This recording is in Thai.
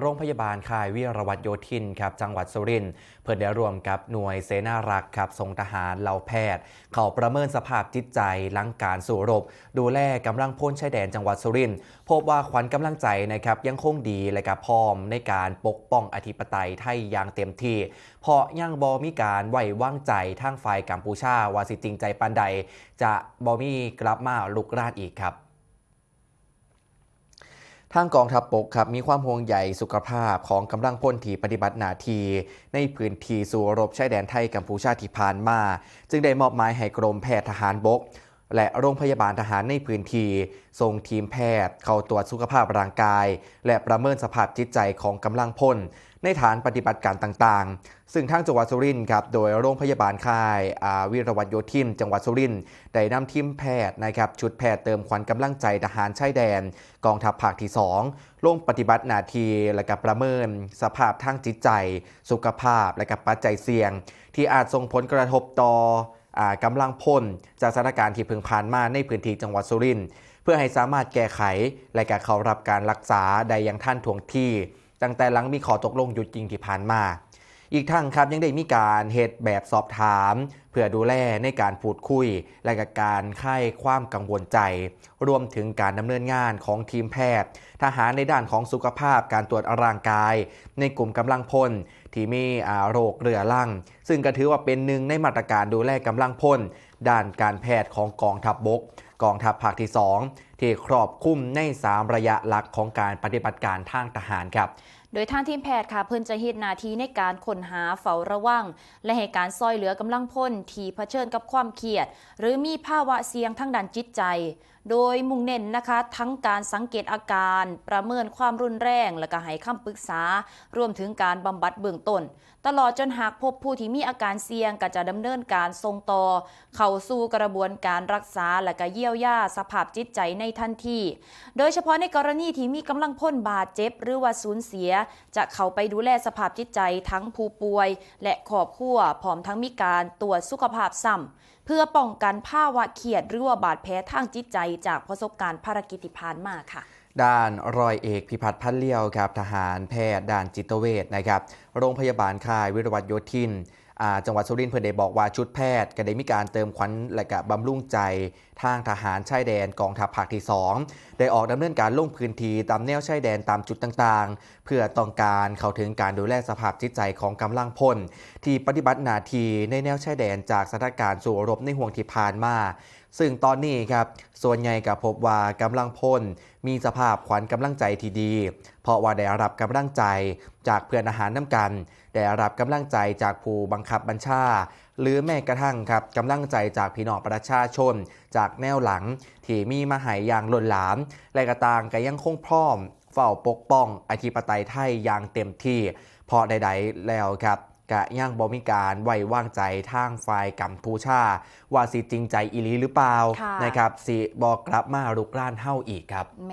โรงพยาบาลค่ายวิรวัตโยธินครับจังหวัดสุรินทร์เพื่อได้รวมกับหน่วยเสนารักษ์ครับส่งทหารเหล่าแพทย์ เขาประเมินสภาพจิตใจหลังการสู่รบ ดูแลกำลังพลชายแดนจังหวัดสุรินทร์พบว่าขวัญกำลังใจนะครับยังคงดีและกับพร้อมในการปกป้องอธิปไตยไทยอย่างเต็มที่ เพราะยังบอมีการไหวว่างใจทางฝ่ายกัมพูชาว่าสิจริงใจปานใด จะบอมีกลับมาลุกรานอีกครับ ทางกองทัพบกครับมีความห่วงใยสุขภาพของกำลังพลที่ปฏิบัติหน้าที่ในพื้นที่สู่รบชายแดนไทยกัมพูชาที่ผ่านมา จึงได้มอบหมายให้กรมแพทย์ทหารบก และโรงพยาบาลทหารในพื้นที่ส่งทีมแพทย์ เข้าตรวจสุขภาพร่างกาย และประเมินสภาพจิตใจของกำลังพล ในฐานปฏิบัติการต่างๆ ซึ่งทางจังหวัดสุรินทร์ครับโดยโรงพยาบาลค่ายอาวิรวัตโยธินจังหวัดสุรินทร์ได้นำทีมแพทย์นะครับชุดแพทย์เติมขวัญกำลังใจทหารชายแดน กองทัพภาคที่ 2 ลงปฏิบัติหน้าที่และกับประเมิน สภาพทางจิตใจ สุขภาพและกับปัจจัยเสี่ยง ที่อาจส่งผลกระทบต่อ กำลังพลจากสถานการณ์ที่เพิ่งผ่านมาในพื้นที่จังหวัดสุรินทร์เพื่อให้สามารถแก้ไขและการเข้ารับการรักษาได้อย่างท่านท่วงที่ ตั้งแต่หลังมีขอตกลงหยุดยิงที่ผ่านมา อีกทั้งครับยังได้มีการเหตุแบบสอบถาม พื่อดูแลในการพูดคุย และกับการไข้ความกังวลใจ รวมถึงการดำเนินงานของทีมแพทย์ ทหารในด้านของสุขภาพการตรวจร่างกาย ในกลุ่มกำลังพลที่มีโรคเรือรังซึ่งก็ถือว่าเป็นหนึ่งในมาตรการดูแลกำลังพล ด้านการแพทย์ของกองทัพบบก กองทัพภาคที่ 2 ที่ครอบคลุมใน 3 ระยะหลักของการปฏิบัติการทางทหารครับโดยทางทีมแพทย์ค่ะเพิ่นจะเฮ็ดนาทีในการค้นหาเฝ้าระวัง และให้การซอยเหลือกำลังพลที่เผชิญกับความเครียด หรือมีภาวะเสี่ยงทางด้านจิตใจ โดยมุ่งเน้นนะคะ ทั้งการสังเกตอาการ ประเมินความรุนแรง และก็ให้คำปรึกษา รวมถึงการบำบัดเบื้องต้น ตลอดจนหากพบผู้ที่มีอาการเสี่ยงก็จะดำเนินการส่งต่อ เข้าสู่กระบวนการรักษา และก็เยียวยาสภาพจิตใจในทันที โดยเฉพาะในกรณีที่มีกำลังพ้นบาดเจ็บ หรือว่าสูญเสีย จะเข้าไปดูแลสภาพจิตใจทั้งผู้ป่วย และครอบครัวพร้อมทั้งมีการตรวจสุขภาพซ้ำ เพื่อป้องกันภาวะเครียดหรือว่าบาดแผลทางจิตใจจากประสบการณ์ภารกิจที่ผ่านมาค่ะด้านรอยเอกพิพัฒน์พันเลี้ยวครับทหารแพทย์ ด่านจิตเวชนะครับ โรงพยาบาลค่ายวิรวัตโยธิน จังหวัดสุรินทร์เพื่อได้บอกว่าชุดแพทย์ก็ได้มีการเติมขวัญและกับำรุงใจ ทางทหารชายแดนกองทัพภาคที่ 2 ได้ออกดำเนินการลงพื้นที่ตามแนวชายแดนตามจุดต่างๆ เพื่อต้องการเข้าถึงการดูแลสภาพจิตใจของกำลังพล ที่ปฏิบัติหน้าที่ในแนวชายแดนจากสถานการณ์สู่รบในห่วงที่ผ่านมา ซึ่งตอนนี้ครับ ส่วนใหญ่กับพบว่ากำลังพล มีสภาพขวัญกำลังใจที่ดี เพราะว่าได้รับกำลังใจจากเพื่อนอาหารน้ำกัน ได้รับกำลังใจจากผู้บังคับบัญชา หรือแม้กระทั่งครับกำลังใจจากพี่น้องประชาชน จากแนวหลัง ที่มีมาหายอย่างล้นหลาม และกระตางก็ยังคงพร้อม เฝ้าปกป้องอธิปไตยไทยอย่างเต็มที่ เพราะใดๆแล้วครับ กะย่างบอมีการไว้วางใจทางฝ่ายกัมพูชา ว่าสิจริงใจอีหลีหรือเปล่าค่ะนะครับสิบอกกลับมาลุกรานเฮ้าอีกครับแม่